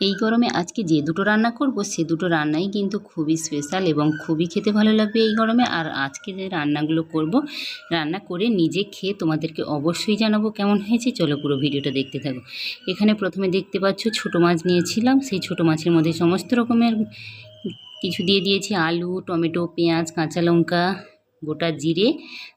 এই গরমে আজকে যে দুটো রান্না করব, সে দুটো রান্নাই কিন্তু খুবই স্পেশাল এবং খুবই খেতে ভালো লাগবে এই গরমে। আর আজকে যে রান্নাগুলো করব, রান্না করে নিজে খেয়ে তোমাদেরকে অবশ্যই জানাব কেমন হয়েছে। চলো পুরো ভিডিওটা দেখতে থাকো। এখানে প্রথমে দেখতে পাচ্ছ, ছোটো মাছ নিয়েছিলাম। সেই ছোটো মাছের মধ্যে সমস্ত রকমের কিছু দিয়ে দিয়েছি। আলু, টমেটো, পেঁয়াজ, কাঁচা লঙ্কা গোটা জিরে,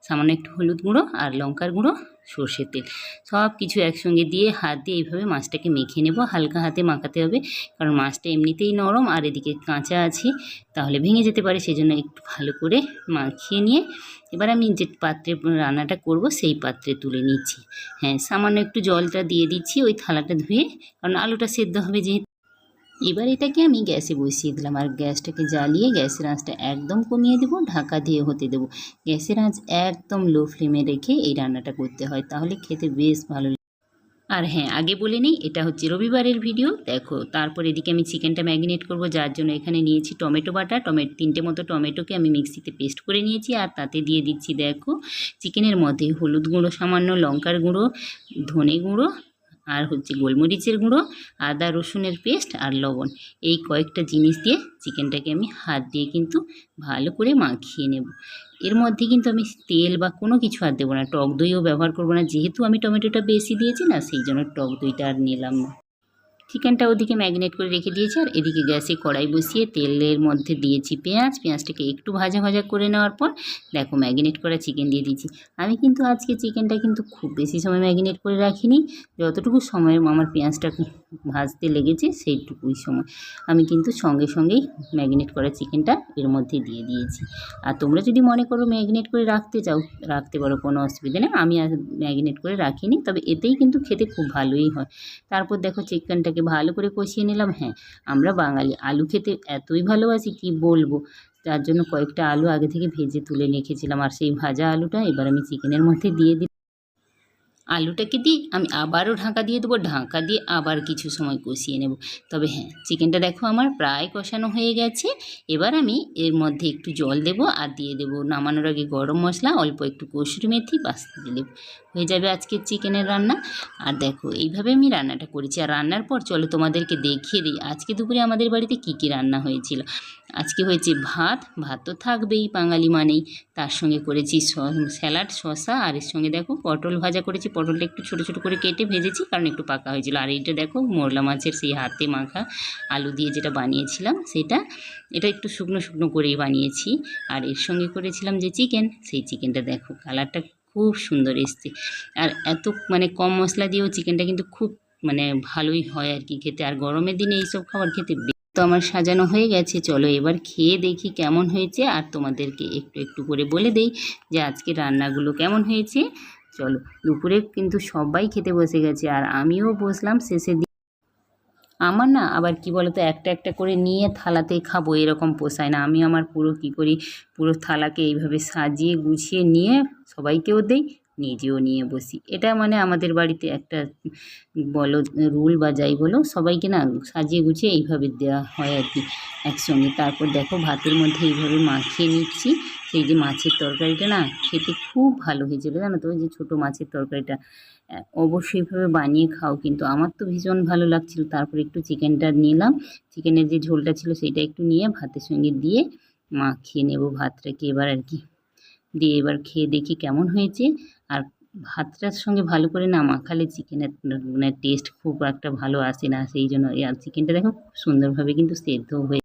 সামান্য একটু হলুদ গুঁড়ো আর লঙ্কার গুঁড়ো, সর্ষের তেল। সব কিছু একসঙ্গে দিয়ে হাত দিয়ে এইভাবে মাছটাকে মেখে নেব। হালকা হাতে মাখাতে হবে, কারণ মাছটা এমনিতেই নরম আর এদিকে কাঁচা আছে, তাহলে ভেঙে যেতে পারে। সেই জন্য একটু ভালো করে মাখিয়ে নিয়ে এবার আমি যে পাত্রে রান্নাটা করব, সেই পাত্রে তুলে নিচ্ছি। হ্যাঁ সামান্য একটু জলটা দিয়ে দিচ্ছি ওই থালাটা ধুয়ে, কারণ আলুটা সেদ্ধ হবে যেহেতু এবার এটাকে আমি গ্যাসে বসিয়ে দিলাম আর গ্যাসটাকে জ্বালিয়ে গ্যাসের আঁচটা একদম কমিয়ে দেবো, ঢাকা দিয়ে হতে দেবো। গ্যাসের আঁচ একদম লো ফ্লেমে রেখে এই রান্নাটা করতে হয়, তাহলে খেতে বেশ ভালো। আর হ্যাঁ আগে বলে নিই, এটা হচ্ছে রবিবারের ভিডিও দেখো, তারপর এদিকে আমি চিকেনটা ম্যাগনেট করব, যার জন্য এখানে নিয়েছি টমেটো বাটা। টমেটো, তিনটে মতো টমেটোকে আমি মিক্সিতে পেস্ট করে নিয়েছি আর তাতে দিয়ে দিচ্ছি, দেখো চিকেনের মধ্যে হলুদ গুঁড়ো, সামান্য লঙ্কার গুঁড়ো, ধনে গুঁড়ো আর হচ্ছে গোলমরিচের গুঁড়ো, আদা, রসুনের পেস্ট আর লবণ। এই কয়েকটা জিনিস দিয়ে চিকেনটাকে আমি হাত দিয়ে কিন্তু ভালো করে মাখিয়ে নেব। এর মধ্যে কিন্তু আমি তেল বা কোনো কিছু আর দেবো না। টক দইও ব্যবহার করব না। যেহেতু আমি টমেটোটা বেশি দিয়েছি না, সেই জন্য টক দইটা আর নিলাম না। চিকেনটা ওদিকে ম্যাগনেট করে রেখে দিয়েছি আর এদিকে গ্যাসে কড়াই বসিয়ে তেলের মধ্যে দিয়েছি পেঁয়াজ। পেঁয়াজটাকে একটু ভাজা ভাজা করে নেওয়ার পর দেখো ম্যাগনেট করা চিকেন দিয়ে দিয়েছি। আমি কিন্তু আজকে চিকেনটা কিন্তু খুব বেশি সময় ম্যাগনেট করে রাখিনি। যতটুকু সময় আমার পেঁয়াজটা ভাজতে লেগেছে সেইটুকুই সময়। আমি কিন্তু সঙ্গে সঙ্গেই ম্যাগনেট করা চিকেনটা এর মধ্যে দিয়ে দিয়েছি। আর তোমরা যদি মনে করো ম্যাগনেট করে রাখতে চাও, রাখতে পারো কোনো অসুবিধা নেই। আমি ম্যাগনেট করে রাখিনি, তবে এতেই কিন্তু খেতে খুব ভালোই হয়। তারপর দেখো চিকেনটাকে ভালো করে কষিয়ে নিলাম। হ্যাঁ আমরা বাঙালি। আলু খেতে এতই ভালোবাসি, কি বলব? তার জন্য কয়েকটা আলু আগে থেকে ভেজে তুলে রেখেছিলাম। আর সেই ভাজা আলুটা এবার আমি চিকেনের মধ্যে দিয়ে দিই আলুটাকে দিই আমি আবারও ঢাকা দিয়ে দেবো। ঢাকা দিয়ে আবার কিছু সময় কষিয়ে নেব। তবে হ্যাঁ চিকেনটা দেখো আমার প্রায় কষানো হয়ে গেছে। এবার আমি এর মধ্যে একটু জল দেবো আর দিয়ে দেবো নামানোর আগে গরম মশলা, অল্প একটু কসুরি মেথি বাস্তে দিলে হয়ে যাবে আজকের চিকেনের রান্না। আর দেখো, এইভাবে আমি রান্নাটা করেছি। আর রান্নার পর চলো তোমাদেরকে দেখিয়ে দিই আজকে দুপুরে আমাদের বাড়িতে কী কী রান্না হয়েছিল। আজকে হয়েছে ভাত। ভাত তো থাকবেই বাঙালি মানেই। তার সঙ্গে করেছি স্যালাড, শসা। আর এর সঙ্গে দেখো পটল ভাজা করেছি। পটলটা একটু ছোটো ছোটো করে কেটে ভেজেছি, কারণ একটু পাকা হয়েছিল। আর এইটা দেখো, মোরলা মাছের সেই হাতে মাখা আলু দিয়ে যেটা বানিয়েছিলাম, সেটা, এটা একটু শুকনো শুকনো করেই বানিয়েছি। আর এর সঙ্গে করেছিলাম যে চিকেন সেই চিকেনটা দেখো কালারটা খুব সুন্দর এসছে। আর এত মানে কম মশলা দিয়েও চিকেনটা কিন্তু খুব মানে ভালোই হয় আর কি খেতে। আর গরমের দিনে এইসব খাবার খেতে তো আমার সাজানো হয়ে গেছে। চলো এবার খেয়ে দেখি কেমন হয়েছে। আর তোমাদেরকে একটু একটু করে বলে দেই যে আজকে রান্নাগুলো কেমন হয়েছে। চলো। দুপুরে কিন্তু সবাই খেতে বসে গেছে আর আমিও বসলাম শেষে আমার না আবার কি বলতো, একটা একটা করে নিয়ে থালাতে খাব, এরকম পোষায় না। আমি আমার পুরো কি করি, পুরো থালাকে এইভাবে সাজিয়ে গুছিয়ে নিয়ে সবাইকেও দেই নিজেও নিয়ে বসি। এটা মানে আমাদের বাড়িতে একটা বলো রুল বা যাই বলো সবাইকে না সাজিয়ে গুছিয়ে এইভাবে দেওয়া হয় আর কি একসঙ্গে। তারপর দেখো ভাতের মধ্যে এইভাবে মাখিয়ে নিচ্ছি। সেই যে মাছের তরকারিটা না খেতে খুব ভালো হয়েছিল জানো তো? যে ছোটো মাছের তরকারিটা। আহ, অবশ্যই এইভাবে বানিয়ে খাও কিন্তু আমার তো ভীষণ ভালো লাগছিল। তারপর একটু চিকেনটা নিলাম। চিকেনের যে ঝোলটা ছিল সেটা একটু নিয়ে ভাতের সঙ্গে দিয়ে মাখিয়ে নেব ভাতটাকে এবার আর কি। দিয়ে এবার খেয়ে দেখি কেমন হয়েছে। আর ভাতটার সঙ্গে ভালো করে না মাখালে চিকেনের মানে টেস্ট খুব একটা ভালো আসে না, সেই জন্য আর চিকেনটা দেখো খুব সুন্দরভাবে কিন্তু সেদ্ধ হয়ে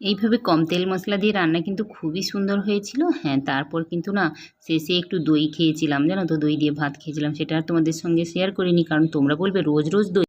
এইভাবে কম তেল মশলা দিয়ে রান্না কিন্তু খুবই সুন্দর হয়েছিল। হ্যাঁ তারপর কিন্তু না শেষে একটু দই খেয়েছিলাম, জানো তো? দই দিয়ে ভাত খেয়েছিলাম, সেটা আর তোমাদের সঙ্গে শেয়ার করিনি, কারণ তোমরা বলবে রোজ রোজ দই